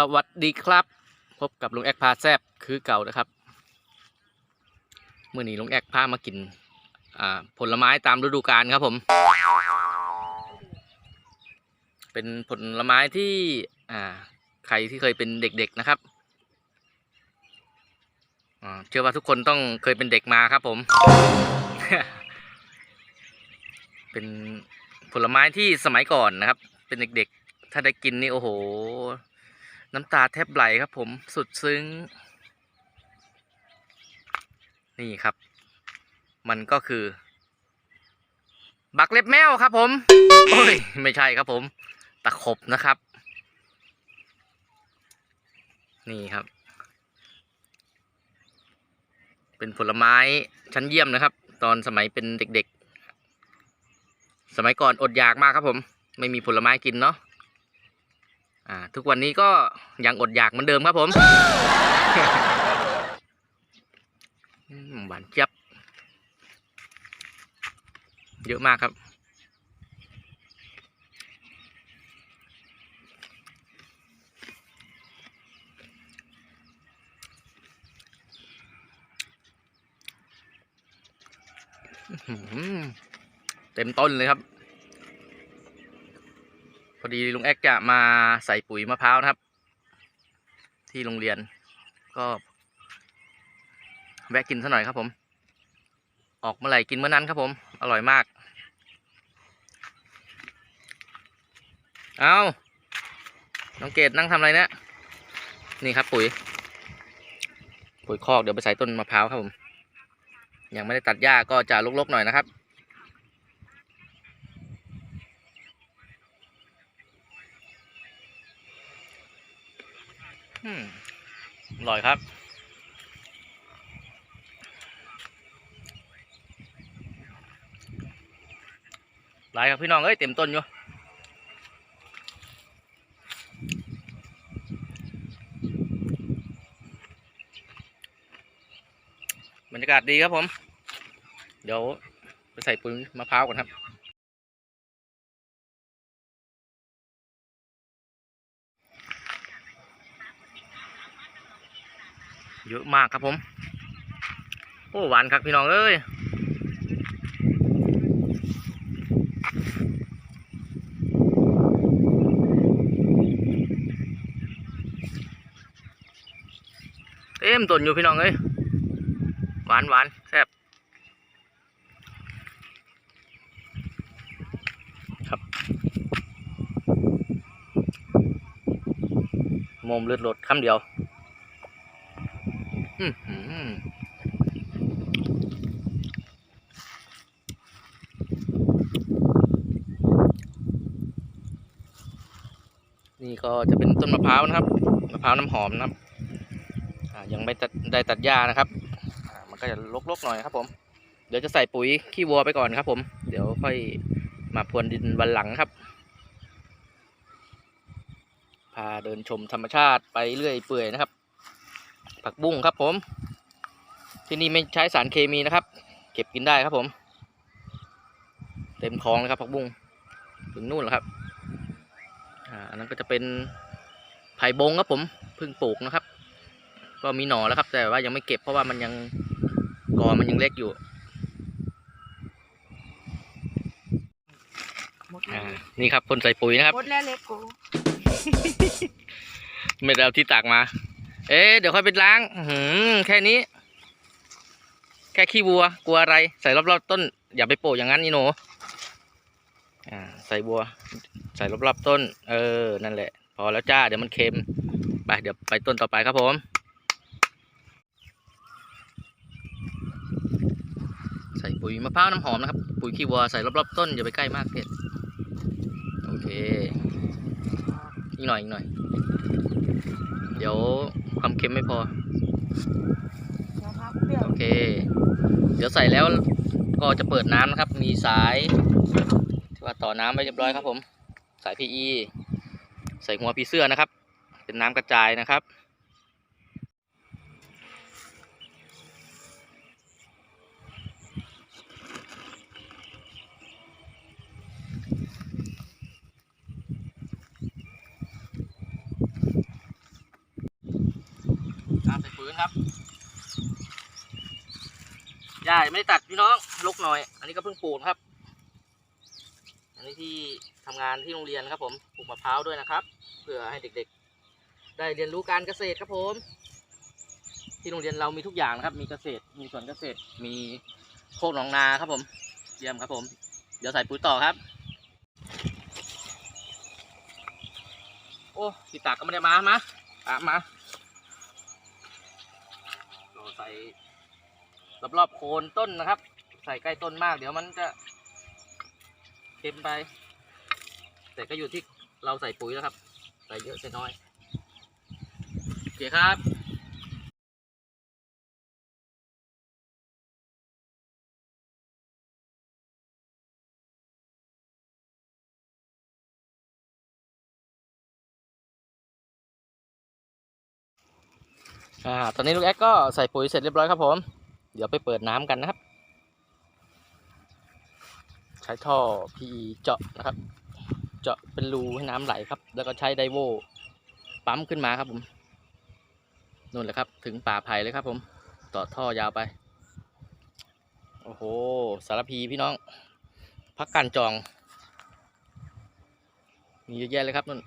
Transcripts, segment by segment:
สวัสดีครับ พบกับลุงแอกพาแซบคือเก่านะครับเมื่อนี้ลุงแอกพามากินผลไม้ตามฤดูกาลครับผม เป็นผลไม้ที่ใครที่เคยเป็นเด็กๆนะครับเชื่อว่าทุกคนต้องเคยเป็นเด็กมาครับผม เป็นผลไม้ที่สมัยก่อนนะครับ เป็นเด็กๆ ถ้าได้กินนี่โอ้โห น้ำตาแทบไหลครับผมสุดซึ้ง นี่ครับ มันก็คือ บักเล็บแมวครับ ผมโอ้ยไม่ใช่ครับผม ตะขบนะครับ นี่ครับ เป็นผลไม้ชั้นเยี่ยมนะครับ ตอนสมัยเป็นเด็กๆ สมัยก่อนอดอยากมากครับผม ไม่มีผลไม้กินเนาะ อ่า ทุกวันนี้ก็ยังอดอยากเหมือนเดิมครับผมหวานเจี๊ยบเยอะมากครับ เต็มต้นเลยครับ อดีลุงแอกจะมาใส่ปุ๋ยมะพร้าวนะครับ ที่โรงเรียน ก็แวะกินซะหน่อยครับผม ออกเมื่อไหร่กินเมื่อนั้นครับผม อร่อยมาก เอาน้องเกดนั่งทำอะไรเนี่ยนี่ครับปุ๋ย ปุ๋ยคอกเดี๋ยวไปใส่ต้นมะพร้าวครับผม ยังไม่ได้ตัดหญ้าก็จะลกๆหน่อยนะครับ อร่อยครับ หลายครับพี่น้อง เอ้ย เต็มต้นอยู่บรรยากาศดีครับผม เดี๋ยวไปใส่ปุ๋ยมะพร้าวก่อนครับ เยอะมากครับผม โอ้หวานครับพี่น้องเอ้ยเต็มต้นอยู่พี่น้องเอ้ยหวานหวานแซ่บครับโมมเลือดลดคำเดียว นี่ก็จะเป็นต้นมะพร้าวนะครับ มะพร้าวน้ำหอมนะครับอ่ายังไม่ตัดได้ตัดหญ้านะครับอ่ามันก็จะลกๆหน่อยครับผม เดี๋ยวจะใส่ปุ๋ยขี้วัวไปก่อนครับผม เดี๋ยวค่อยมาพรวนดินวันหลังครับ พาเดินชมธรรมชาติไปเรื่อยเปื่อยนะครับ ผักบุ้งครับผม ที่นี่ไม่ใช้สารเคมีนะครับ เก็บกินได้ครับผม เต็มคลองเลยครับผักบุ้งถึงนู่นแล้วครับอ่าอันนั้นก็จะเป็นไผ่บงครับผมเพิ่งปลูกนะครับ ก็มีหน่อแล้วครับ แต่ว่ายังไม่เก็บเพราะว่ามันยังกอมันยังเล็กอยู่หมดอ่าแล้วนี่ครับคนใส่ปุ๋ยนะครับ หมดแล้วเล็กกู ไม่ได้เอาที่ตักมา เอ๊เดี๋ยวค่อยไปล้างหือแค่นี้ แค่ขี้วัว กลัวอะไร ใส่รอบๆต้น อย่าไปโปะอย่างนั้นนี่หนูอ่าใส่บัว ใส่รอบๆต้น เออ นั่นแหละ พอแล้วจ้า เดี๋ยวมันเค็ม ไป เดี๋ยวไปต้นต่อไปครับผมใส่ปุ๋ยมะพร้าวน้ำหอมนะครับ ปุ๋ยขี้วัวใส่รอบๆต้นอย่าไปใกล้มากเผ็ดโอเค อีกหน่อยอีกหน่อย เดี๋ยว ความเค็มไม่พอนะครับเปรี้ยวโอเค เดี๋ยวใส่แล้วก็จะเปิดน้ำนะครับ มีสายที่ว่าต่อน้ำไว้เรียบร้อยครับผม สาย PE ใส่หัวผีเสื้อนะครับ เป็นน้ำกระจายนะครับ ครับหญ้ายไม่ได้ตัดพี่น้องลกหน่อย อันนี้ก็เพิ่งปลูกนครับ อันนี้ที่ทำงานที่โรงเรียนครับ ผมปลูกมะพร้าวด้วยนะครับ เพื่อให้เด็กๆ ได้เรียนรู้การเกษตรครับผม ที่โรงเรียนเรามีทุกอย่างนะครับ มีเกษตร มีสวนเกษตร มีโคกหนองนาครับผม เยี่ยมครับผม เดี๋ยวใส่ปุ๋ยต่อครับ โอ้พี่ตากก็ไม่ได้มา มาตามมา ส่รอบๆโคนต้นนะครับ ใส่ใกล้ต้นมาก เดี๋ยวมันจะเค็มไป แต่ก็อยู่ที่เราใส่ปุ๋ยแล้วครับ ใส่เยอะใส่น้อย โอเคครับ อ่าตอนนี้ลูกแอ๊กก็ใส่ปุ๋ยเสร็จเรียบร้อยครับผม เดี๋ยวไปเปิดน้ำกันนะครับ ใช้ท่อ PE เจาะนะครับ เจาะเป็นรูให้น้ำไหลครับ แล้วก็ใช้ไดโวปั๊มขึ้นมาครับผมนู่นแหละครับ ถึงป่าไผ่เลยครับผม ต่อท่อยาวไป โอ้โห สารพีพี่น้อง พักการจอง มีเยอะแยะเลยครับนู่น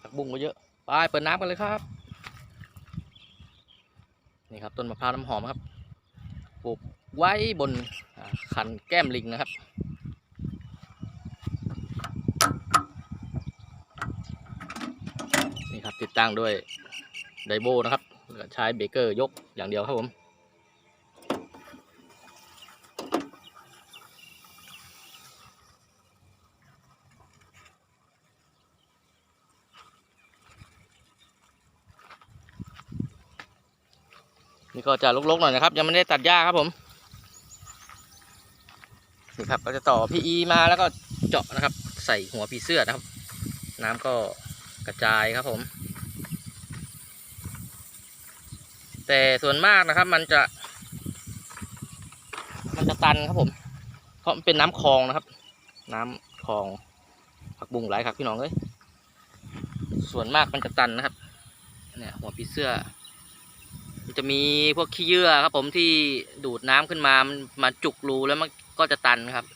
ผักบุ้งก็เยอะ ไปเปิดน้ำกันเลยครับ นี่ครับต้นมะพร้าวน้ำหอมครับปลูกไว้บนคันแก้มลิงนะครับ นี่ครับติดตั้งด้วยไดโบนะครับใช้เบเกอร์ยกอย่างเดียวครับผม นี่ก็จะลกๆหน่อยนะครับ ยังไม่ได้ตัดหญ้าครับผมนี่ครับก็จะต่อ PE มาแล้วก็เจาะนะครับ ใส่หัวผีเสื้อนะครับ น้ำก็กระจายครับผม แต่ส่วนมากนะครับ มันจะ มันจะตันครับผม เพราะมันเป็นน้ำคลองนะครับ น้ำคลองผักบุ้งหลายครับพี่น้องเอ้ยส่วนมากมันจะตันนะครับเนี่ยหัวผีเสื้อ มันจะมีพวกขี้เยื่อครับ ผมที่ดูดน้ำขึ้นมา มันมาจุกรูแล้วมันก็จะตันครับ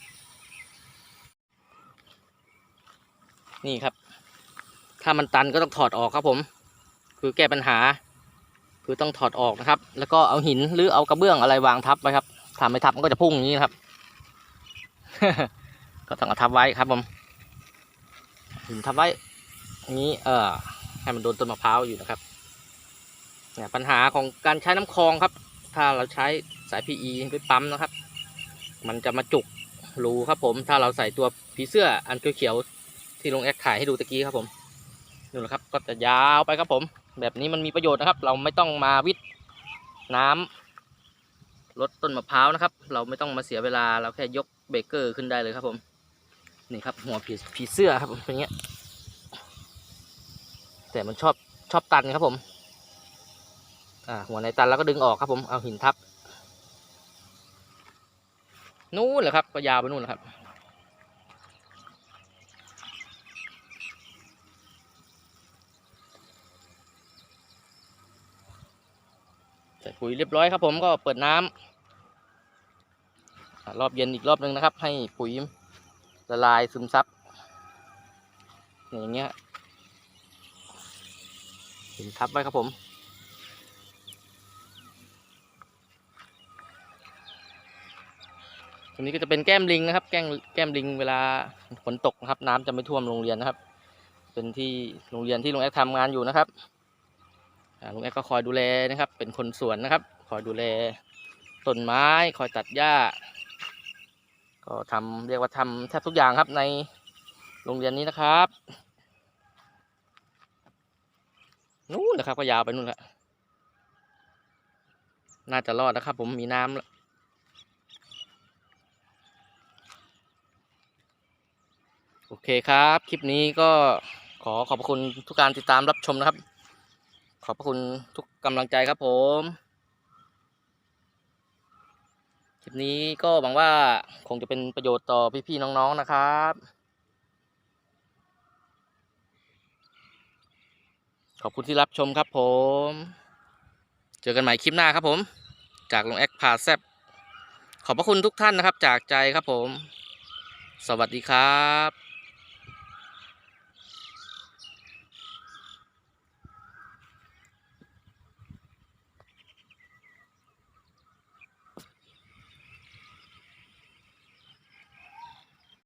นี่ครับ ถ้ามันตันก็ต้องถอดออกครับผม คือแก้ปัญหา คือต้องถอดออกนะครับ แล้วก็เอาหินหรือเอากระเบื้องอะไรวางทับไว้ครับถ้าไม่ทับมันก็จะพุ่งอย่างนี้ครับ ก็ต้องเอาทับไว้ครับผมหินทับไว้อย่างนี้เออให้มันโดนต้นมะพร้าวอยู่นะครับ เนี่ยปัญหาของการใช้น้ำคลองครับ ถ้าเราใช้สาย PE ไปปั๊มนะครับ มันจะมาจุกรูครับผม ถ้าเราใส่ตัวผีเสื้ออันเขียวๆที่ลงแอคถ่ายให้ดูตะกี้ครับผมนี่แหละครับก็จะยาวไปครับผม แบบนี้มันมีประโยชน์นะครับ เราไม่ต้องมาวิทน้ำลดต้นมะพร้าวนะครับ เราไม่ต้องมาเสียเวลาเราแค่ยกเบเกอร์ขึ้นได้เลยครับผมนี่ครับหัวผีผีเสื้อครับผมเป็นอย่างเงี้ยแต่มันชอบชอบตันครับผม อ่าหัวในตันแล้วก็ดึงออกครับผมเอาหินทับ นู่นแหละครับก็ยาวไปนู่นแหละครับใส่ปุ๋ยเรียบร้อยครับผมก็เปิดน้ำรอบเย็นอีกรอบหนึ่งนะครับ ให้ปุ๋ยละลายซึมซับอย่างเงี้ยหินทับไว้ครับผม ตรงนี้ก็จะเป็นแก้มลิงนะครับ แก้มแก้มลิงเวลาฝนตกนะครับ น้ำจะไม่ท่วมโรงเรียนนะครับ เป็นที่โรงเรียนที่ลุงแอ๊กทำงานอยู่นะครับลุงแอ๊กก็คอยดูแลนะครับ เป็นคนสวนนะครับ คอยดูแลต้นไม้คอยตัดหญ้า ก็ทำเรียกว่าทำแทบทุกอย่างครับในโรงเรียนนี้นะครับนู่นนะครับก็ยาวไปนู่นแหละน่าจะรอดนะครับ ผมมีน้ำแล้ว โอเคครับ คลิปนี้ก็ขอขอบคุณทุกการติดตามรับชมนะครับ ขอบคุณทุกกำลังใจครับผม คลิปนี้ก็หวังว่าคงจะเป็นประโยชน์ต่อพี่ๆน้องๆนะครับ ขอบคุณที่รับชมครับผม เจอกันใหม่คลิปหน้าครับผม จากลงแอคพาแซบขอบพระคุณทุกท่านนะครับ จากใจครับผม สวัสดีครับ